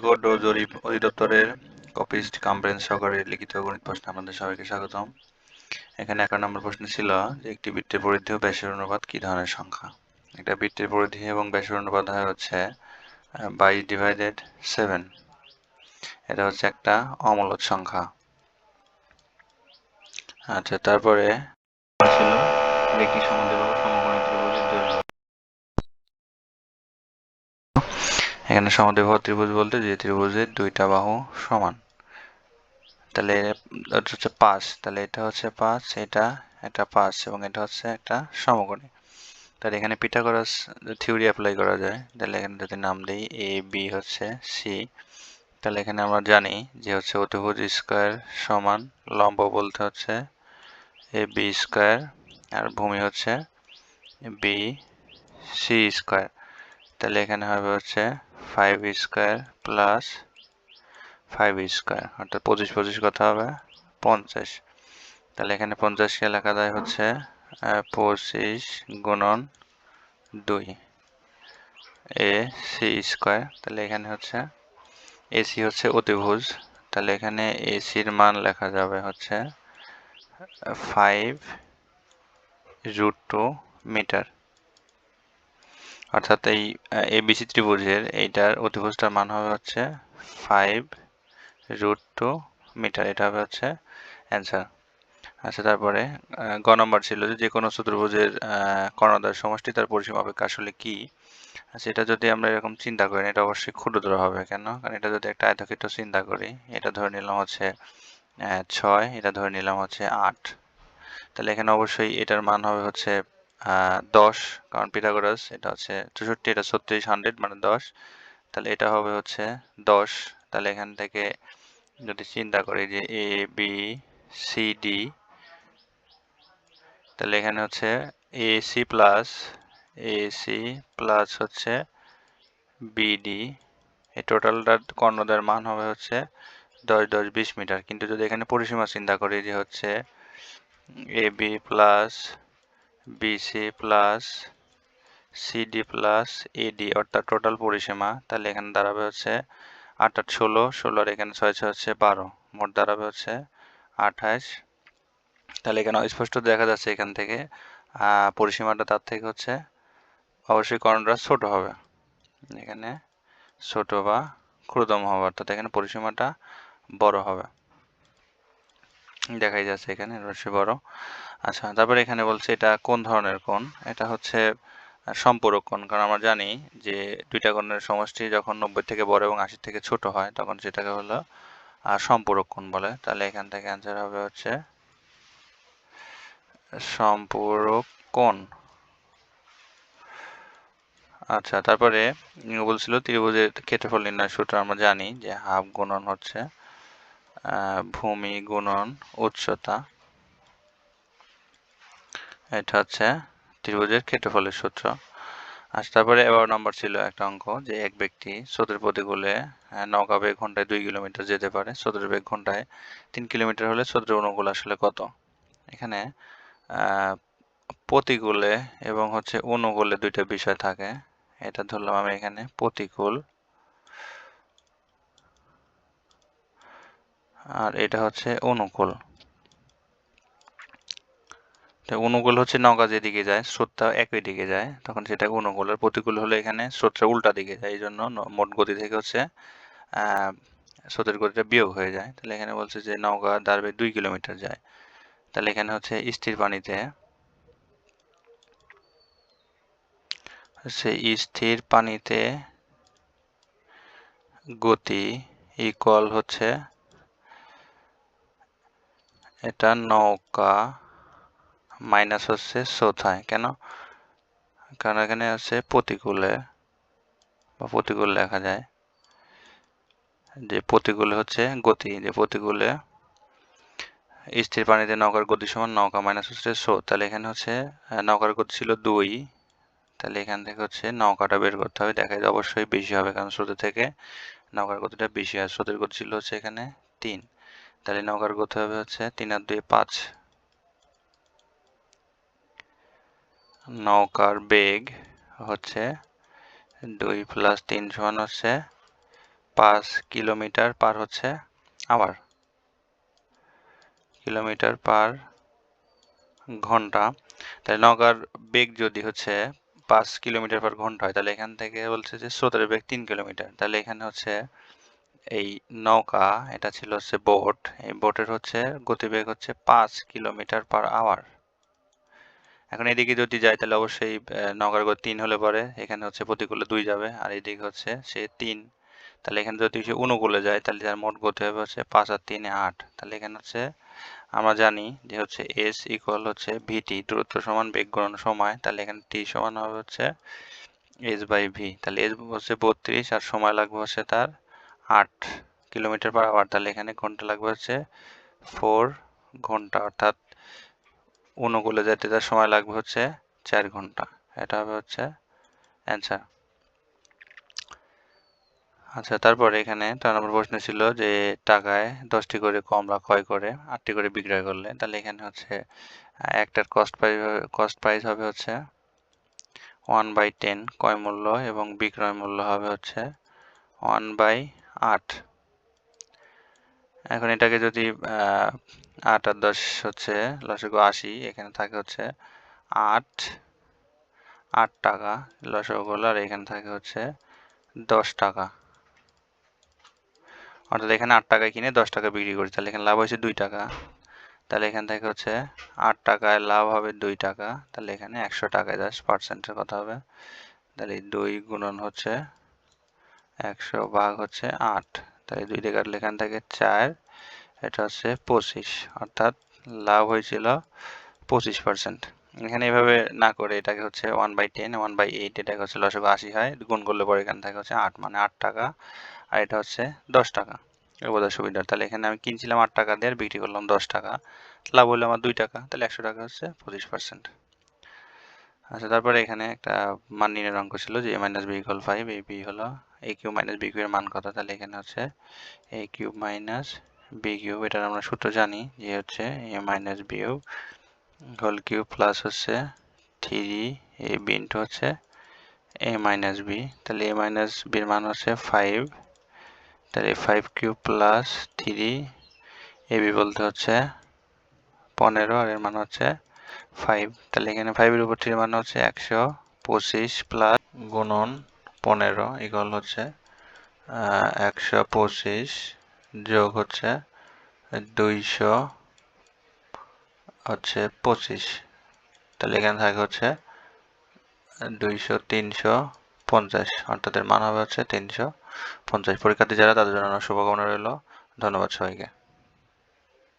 Record ও জরিপ অধিদপ্তরের copyist কম্পারেন্স সহকারে লিখিত গণিত প্রশ্ন আপনাদের সবাইকে স্বাগতম। এখানে এক নম্বর প্রশ্ন ছিল যে একটি বৃত্তের পরিধি ও ব্যাসের অনুপাত কি ধরনের সংখ্যা? একটা বৃত্তের পরিধি এবং ব্যাসের অনুপাত হয় হচ্ছে বাইশ ডিভাইডেড সেভেন এটা হচ্ছে একটা অমূলদ সংখ্যা। আচ্ছা তারপরে একটি সমদ্বিবাহু এখানে সমদ্বিবাহু ত্রিভুজ বলতে যে ত্রিভুজের দুইটা বাহু সমান। তাহলে এটা হচ্ছে পাঁচ, তাহলে এটা হচ্ছে পাঁচ, এটা একটা পাঁচ এবং এটা হচ্ছে একটা সমকোণী। তাহলে এখানে পিটাগোরাস থিওরি অ্যাপ্লাই করা যায়। তাহলে এখানে যদি নাম দিই, এ, বি হচ্ছে সি। তাহলে এখানে আমরা জানি যে হচ্ছে অতিভুজ স্কোয়ার সমান লম্ব বলতে হচ্ছে এ, বি স্কোয়ার আর ভূমি হচ্ছে বি, সি স্কোয়ার। তাহলে এখানে হবে হচ্ছে five square plus five square অর্থাৎ পঁচিশ পঁচিশ কত হবে? পঞ্চাশ। তাহলে এখানে পঞ্চাশকে লেখা যায় হচ্ছে পঁচিশ গুণন দুই, এ সি স্কোয়ার। তাহলে এখানে হচ্ছে এসি হচ্ছে অতিভুজ। তাহলে এখানে এসির মান লেখা যাবে হচ্ছে ফাইভ রুট টু মিটার অর্থাৎ এই এবিসি ত্রিভুজের এইটার অতিভুজটার মান হবে হচ্ছে ফাইভ রুট টু মিটার এটা হবে হচ্ছে অ্যান্সার আচ্ছা তারপরে গ নম্বর ছিল যে কোনো চতুর্ভুজের কর্ণদ্বয় সমষ্টি তার পরিসীমা অপেক্ষা আসলে কি? এটা যদি আমরা এরকম চিন্তা করি, এটা অবশ্যই ক্ষুদ্র হবে কেন? কারণ এটা যদি একটা আয়তক্ষেত্র চিন্তা করি, এটা ধরে নিলাম হচ্ছে ছয়, এটা ধরে নিলাম হচ্ছে আট। তাহলে এখানে অবশ্যই এটার মান হবে হচ্ছে দশ, কারণ পিথাগোরাস এটা হচ্ছে চৌষট্টি, এটা ছত্রিশ, হান্ড্রেড মানে দশ। তাহলে এটা হবে হচ্ছে দশ। তাহলে এখান থেকে যদি চিন্তা করি যে এ বি সি ডি তাহলে এখানে হচ্ছে A C plus A C plus হচ্ছে বিডি এই টোটালটার কর্ণদের মান হবে হচ্ছে দশ দশ, বিশ মিটার। কিন্তু যদি এখানে পরিসীমা চিন্তা করি যে হচ্ছে A B plus BC plus CD plus AD অর্থাৎ টোটাল পরিসীমা। তাহলে এখানে দাঁড়াবে হচ্ছে আট আট ষোলো, ষোলোর এখানে ছয় ছয় হচ্ছে বারো। মোট দাঁড়াবে হচ্ছে আঠাশ। তাহলে এখানে স্পষ্ট দেখা যাচ্ছে এখান থেকে পরিসীমাটা তার থেকে হচ্ছে অবশ্যই কর্ণটা ছোট হবে। এখানে ছোট বা ক্ষুদ্রতম হবে, অর্থাৎ এখানে পরিসীমাটা বড় হবে। দেখাই যাচ্ছে এখানে অবশ্যই বড়। আচ্ছা তারপরে এখানে বলছে এটা কোন ধরনের কোণ? এটা হচ্ছে সম্পূরক কোণ। কারণ আমরা জানি যে দুইটা কোণের সমষ্টি যখন নব্বই থেকে বড় এবং আশি থেকে ছোট হয়, তখন সেটাকে হলো সম্পূরক কোণ বলে। তাহলে এখান থেকে অ্যান্সার হবে হচ্ছে, সম্পূরক কোণ। আচ্ছা তারপরে বলছিল ত্রিভুজের ক্ষেত্রফল নির্ণয় সূত্র আমরা জানি যে হাফ গুণন হচ্ছে ভূমি গুণন উচ্চতা। এটা হচ্ছে ত্রিভুজের ক্ষেত্রফলের সূত্র। আর তারপরে এবার নম্বর ছিল একটা অঙ্ক যে এক ব্যক্তি স্রোতের প্রতিকূলে নৌকা বেগ ঘন্টায় দুই কিলোমিটার যেতে পারে। স্রোতের বেগ ঘন্টায় তিন কিলোমিটার হলে স্রোতের অনুকূল আসলে কত? এখানে প্রতিকূলে এবং হচ্ছে অনুকূলে দুইটা বিষয় থাকে। এটা ধরলাম আমি এখানে, প্রতিকূল। আর এটা হচ্ছে অনুকূল। অনুকূল হচ্ছে নৌকা যেদিকে যায়, স্রোতটা একই দিকে যায়, তখন সেটা অনুকূল আর প্রতিকূল হলে এখানে স্রোতটা উল্টা দিকে যায় এই জন্য মোট গতি থেকে হচ্ছে স্রোতের গতিটা বিয়োগ হয়ে যায়। তাহলে এখানে বলছে যে নৌকা দাঁড়বে দুই কিলোমিটার যায়। তাহলে এখানে হচ্ছে স্থির পানিতে হচ্ছে স্থির পানিতে গতি ইকুয়াল হচ্ছে, এটা নৌকা মাইনাস হচ্ছে সোথায় কেন? কারণ এখানে আছে প্রতিকূলে বা প্রতিকূল লেখা যায় যে প্রতিকূলে হচ্ছে গতি, যে প্রতিকূলে স্থির পানিতে নৌকার গতি সমান নৌকা মাইনাস হচ্ছে সো তাহলে এখানে হচ্ছে নৌকার গতি ছিল দুই। তাহলে এখান থেকে হচ্ছে নৌকাটা বের করতে হবে। দেখা যায় অবশ্যই বেশি হবে, কারণ স্রোতের থেকে নৌকার গতিটা বেশি হয়। স্রোতের গতি ছিল হচ্ছে এখানে তিন। তাহলে নৌকার গতি হবে হচ্ছে তিন আর দুই পাঁচ। নৌকার বেগ হচ্ছে দুই প্লাস তিন সমান হচ্ছে পাঁচ কিলোমিটার পার হচ্ছে আওয়ার কিলোমিটার পার ঘণ্টা। তাহলে নৌকার বেগ যদি হচ্ছে পাঁচ কিলোমিটার পার ঘণ্টা হয়, তাহলে এখান থেকে বলছে যে স্রোতের বেগ তিন কিলোমিটার। তাহলে এখানে হচ্ছে এই নৌকা, এটা ছিল হচ্ছে বোট এই বোটের হচ্ছে গতিবেগ হচ্ছে পাঁচ কিলোমিটার পার আওয়ার এখন এদিকে যদি যায় তাহলে অবশ্যই নৌকার গতি তিন হলে পরে। এখানে হচ্ছে প্রতিকূলে দুই যাবে, আর এদিকে হচ্ছে সে তিন। তাহলে এখানে যদি সে অনুকূলে যায়, তাহলে তার মোট গতি হবে হচ্ছে পাঁচ আর তিনে আট। তাহলে এখানে হচ্ছে আমরা জানি যে হচ্ছে এস ইকুয়াল হচ্ছে ভিটি দূরত্ব সমান বেগ গুণন সময়। তাহলে এখানে টি সমান হবে হচ্ছে এস বাই ভি তাহলে এস হচ্ছে বত্রিশ আর সময় লাগবে হচ্ছে তার আট কিলোমিটার পার আওয়ার তাহলে এখানে ঘণ্টা লাগবে হচ্ছে? ফোর ঘণ্টা, অর্থাৎ অনুকূলে যেতে তার সময় লাগবে হচ্ছে চার ঘণ্টা। এটা হবে হচ্ছে অ্যান্সার আচ্ছা তারপরে এখানে তার নম্বর প্রশ্ন ছিল যে টাকায় দশটি করে কমলা ক্রয় করে আটটি করে বিক্রয় করলে, তাহলে এখানে হচ্ছে একটার কস্ট প্রাইস কস্ট প্রাইস হবে হচ্ছে ওয়ান বাই টেন ক্রয় মূল্য এবং বিক্রয় মূল্য হবে হচ্ছে ওয়ান বাই আট। এখন এটাকে যদি আট আর দশ হচ্ছে লসগু আশি, এখানে থাকে হচ্ছে আট আট টাকা লসগোল আর এখানে থাকে হচ্ছে দশ টাকা। অর্থাৎ এখানে আট টাকায় কিনে দশ টাকা বিক্রি করি, তাহলে এখানে লাভ হয়েছে দুই টাকা। তাহলে এখান থেকে হচ্ছে আট টাকায় লাভ হবে দুই টাকা, তাহলে এখানে একশো টাকায় দশ পার্সেন্টের কথা হবে। তাহলে দুই গুণন হচ্ছে একশো ভাগ হচ্ছে আট তাহলে দুই দিয়ে কাটলে এখান থেকে চার, এটা হচ্ছে পঁচিশ, অর্থাৎ লাভ হয়েছিল পঁচিশ পার্সেন্ট এখানে এভাবে না করে এটাকে হচ্ছে one by ten one by eight এটাকে হচ্ছে লসক আশি হয়, গুণ করলে পরে এখান থেকে হচ্ছে আট মানে আট টাকা, আর এটা হচ্ছে দশ টাকা। বোঝার সুবিধা তাহলে এখানে আমি কিনছিলাম আট টাকা দিয়ে আর বিক্রি করলাম দশ টাকা, লাভ হলো আমার দুই টাকা, তাহলে একশো টাকা হচ্ছে পঁচিশ পার্সেন্ট আচ্ছা তারপরে এখানে একটা মান নির্ণয়ের অঙ্ক ছিল যে A minus B equal five এই বি হলো এ কিউব মাইনাস বি কিউবের মান কত? তাহলে এখানে হচ্ছে A cube minus B cube এটার আমরা সূত্র জানি যে হচ্ছে A minus B whole cube plus হচ্ছে থ্রি এ বি হচ্ছে এ মাইনাস বি তাহলে এ মাইনাস বির মান হচ্ছে ফাইভ তাহলে five cube plus three A B বলতে হচ্ছে পনেরো, আর এর মান হচ্ছে ফাইভ তাহলে এখানে ফাইভের উপর থ্রি মান হচ্ছে একশো পঁচিশ প্লাস গুণন পনেরো ইকুয়াল হচ্ছে একশো পঁচিশ যোগ হচ্ছে দুইশো হচ্ছে পঁচিশ। তাহলে এখানে থাকে হচ্ছে দুইশো তিনশো পঞ্চাশ। অর্থাৎ মান হবে হচ্ছে তিনশো পঞ্চাশ। পরীক্ষার্থী যারা, তাদের জন্য শুভকামনা রইল। ধন্যবাদ সবাইকে।